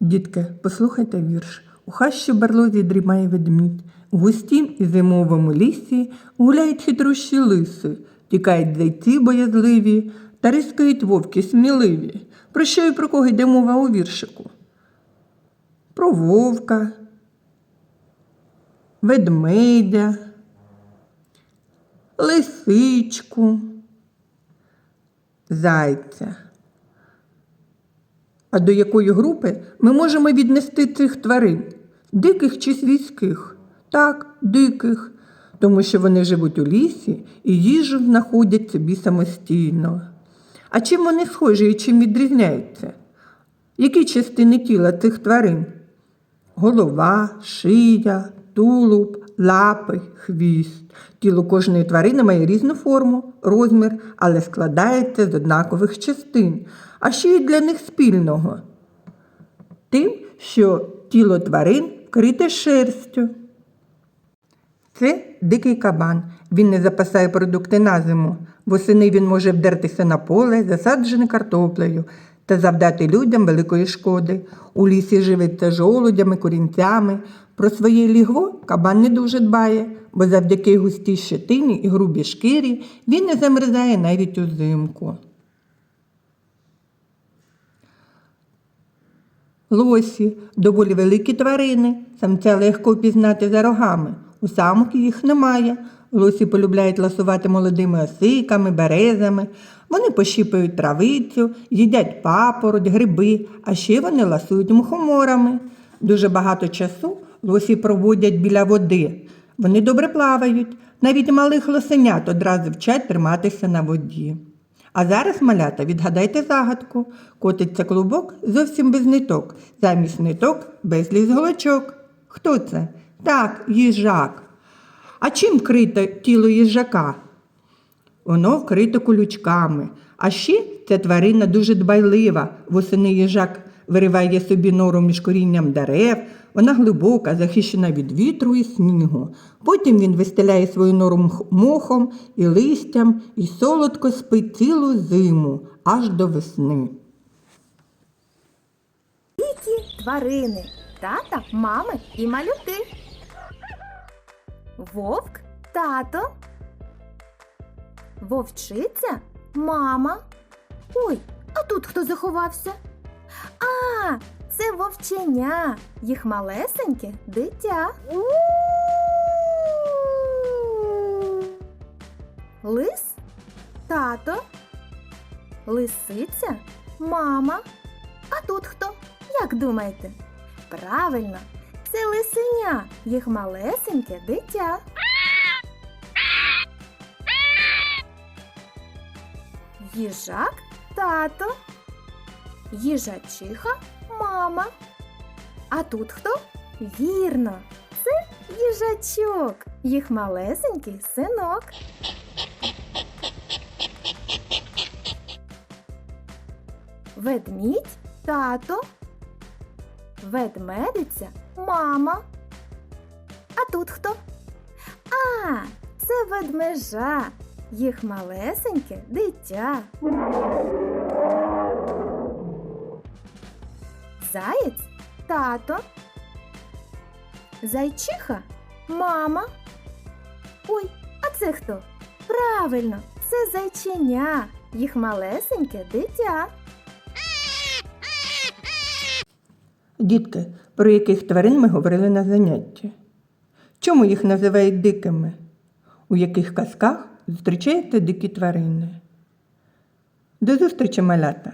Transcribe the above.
Дітки, послухайте вірш. У хащі барлозі дрімає ведмідь. У густім і зимовому лісі гуляють хитрущі лиси, тікають зайці боязливі та рискають вовки сміливі. Про що і про кого йде мова у віршику? Про вовка, ведмедя, лисичку, зайця. А до якої групи ми можемо віднести цих тварин? Диких чи свійських? Так, диких, тому що вони живуть у лісі і їжу знаходять собі самостійно. А чим вони схожі і чим відрізняються? Які частини тіла цих тварин? Голова, шия, тулуб, лапи, хвіст. Тіло кожної тварини має різну форму, розмір, але складається з однакових частин. А що є для них спільного? Тим, що тіло тварин вкрите шерстю. Це дикий кабан. Він не запасає продукти на зиму. Восени він може вдертися на поле, засаджене картоплею, та завдати людям великої шкоди. У лісі живиться жолудями, корінцями. Про своє лігво кабан не дуже дбає, бо завдяки густій щетині і грубій шкірі він не замерзає навіть узимку. Лосі доволі великі тварини, самця легко впізнати за рогами. У самок їх немає. Лосі полюбляють ласувати молодими осиками, березами. Вони пощіпують травицю, їдять папороть, гриби, а ще вони ласують мухоморами. Дуже багато часу лосі проводять біля води. Вони добре плавають, навіть малих лосенят одразу вчать триматися на воді. А зараз, малята, відгадайте загадку. Котиться клубок зовсім без ниток. Замість ниток безліз голочок. Хто це? Так, їжак. А чим крите тіло їжака? Воно вкрите колючками. А ще ця тварина дуже дбайлива. Восени їжак вириває собі нору між корінням дерев. Вона глибока, захищена від вітру і снігу. Потім він вистеляє свою нору мохом і листям і солодко спить цілу зиму аж до весни. Дикі тварини, тата, мами і малюки. Вовк, тато. Вовчиця, мама. Ой, а тут хто заховався? А, це вовченя, їх малесеньке дитя. Лис, тато, лисиця, мама. А тут хто? Як думаєте? Правильно, це лисеня, їх малесеньке дитя. Їжак тато, їжачиха мама. А тут хто? Вірно, це їжачок, їх малесенький синок. Ведмідь тато, ведмедиця мама. А тут хто? А, це ведмежа, їх малесеньке дитя. Заєць тато. Зайчиха мама. Ой, а це хто? Правильно, це зайченя, їх малесеньке дитя. Дітки, про яких тварин ми говорили на занятті? Чому їх називають дикими? У яких казках зустрічаються дикі тварини? До зустрічі, малята!